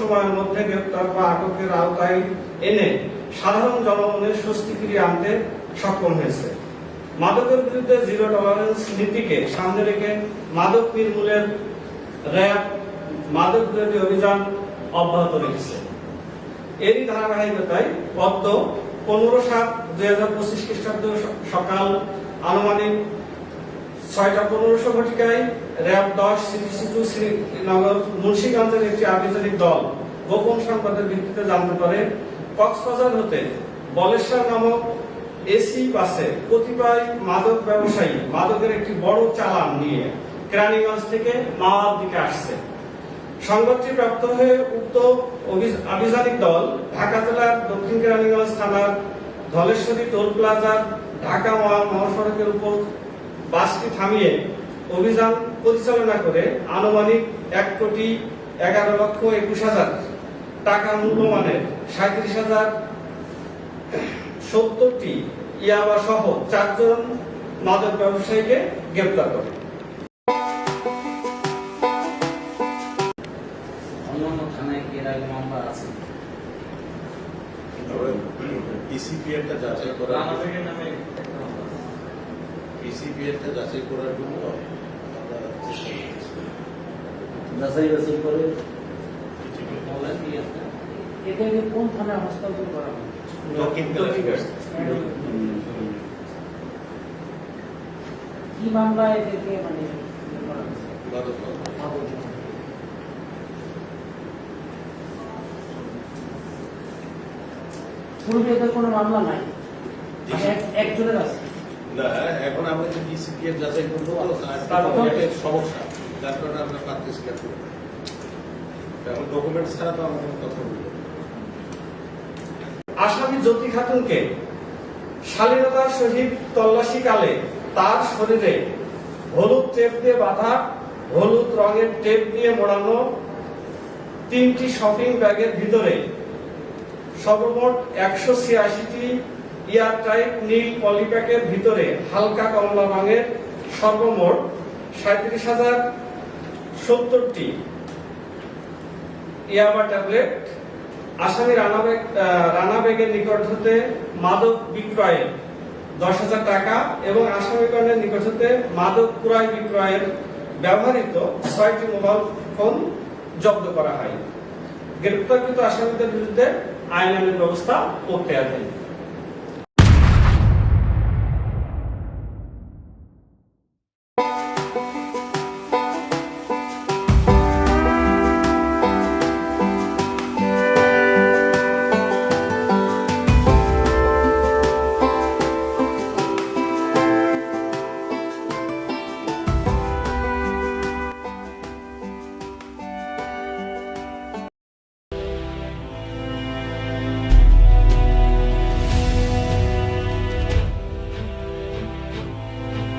সময়ের মধ্যে গ্রেপ্তার বা আটকের আওতায় এনে সাধারণ জনগণের স্বস্তি ফিরিয়ে আনতে সক্ষম হয়েছে। মাদকের বিরুদ্ধে জিরো টলারেন্স নীতিকে সামনে রেখে মাদক নির্মূলের র্যাব মাদক বিরোধী অভিযান অব্যাহত রেখেছে। এরই ধারাবাহিকতায় পদ্ম পনেরো সাত দুই হাজার পঁচিশ খ্রিস্টাব্দ সকাল আনুমানিক ছয়টা পনেরোশো ঘটিকায় র্যাব দশ সিপিসি টু শ্রীনগর মুন্সিগঞ্জের একটি আভিযানিক দল গোপন সংবাদের ভিত্তিতে জানতে পারে, কক্সবাজার হতে বলেশ্বর নামক এসি বাসে কতিপয় মাদক ব্যবসায়ী মাদকের একটি বড় চালান নিয়ে কেরানীগঞ্জ থেকে মাওয়ার দিকে আসছে। সংবাদটি প্রাপ্ত হয়ে উক্ত আভিযানিক দল ঢাকা জেলার দক্ষিণ কেরানীগঞ্জ থানার ধলেশ্বরী টোল প্লাজার ঢাকা মহা- মহাসড়কের উপর বাসটি থামিয়ে অভিযান পরিচালনা করে আনুমানিক এক কোটি এগারো লক্ষ একুশ হাজার টাকা মূল্যমানের সাঁত্রিশ হাজার সত্তরটি ইয়াবা সহ চারজন মাদক ব্যবসায়ীকে গ্রেপ্তার করে। মামলা আছে? যাচাই করার রানাবেগের নামে একটা মামলা আছে। যাচাই করার জন্য আমরা চেষ্টা করতেছি যাচাই বাছাই করে? কি আছে? এটাকে কোন থানায় হস্তান্তর করা কি মামলায় এটাকে মানে ইয়ে মামলা। পূর্বে এদের কোনো মামলা নাই? মানে একজনের আছে? না এখন আমরা যে পিসিপিএল যাচাই করব তো তার মধ্যে- তার সমস্যা। যার কারণে আমরা পারতেছি না করতে। এখন ডকুমেন্টস ছাড়া তো আমরা কথা বলব আসামি জ্যোতি খাতুনকে শালীনতার সহিত তল্লাশিকালে তার শরীরে হলুদ টেপ দিয়ে বাঁধা হলুদ রঙের টেপ দিয়ে মোড়ানো তিনটি শপিং ব্যাগের ভিতরে সর্বমোট একশো ছিয়াশিটি এয়ারটাইট নীল পলিপ্যাকের ভিতরে হালকা কমলা রঙের সর্বমোট সাঁত্রিশ হাজার সত্তরটি ইয়াবা ট্যাবলেট। আসামি রানা বেগ আহ, রানা বেগের নিকট হতে মাদক বিক্রয়ের দশ হাজার টাকা এবং আসামিগণের নিকট হতে মাদক ক্রয় বিক্রয়ের ব্যবহৃত ছয়টি মোবাইল ফোন জব্দ করা হয়। গ্রেপ্তারকৃত আসামিদের বিরুদ্ধে আইনানুগ ব্যবস্থা করতে প্রক্রিয়াধীন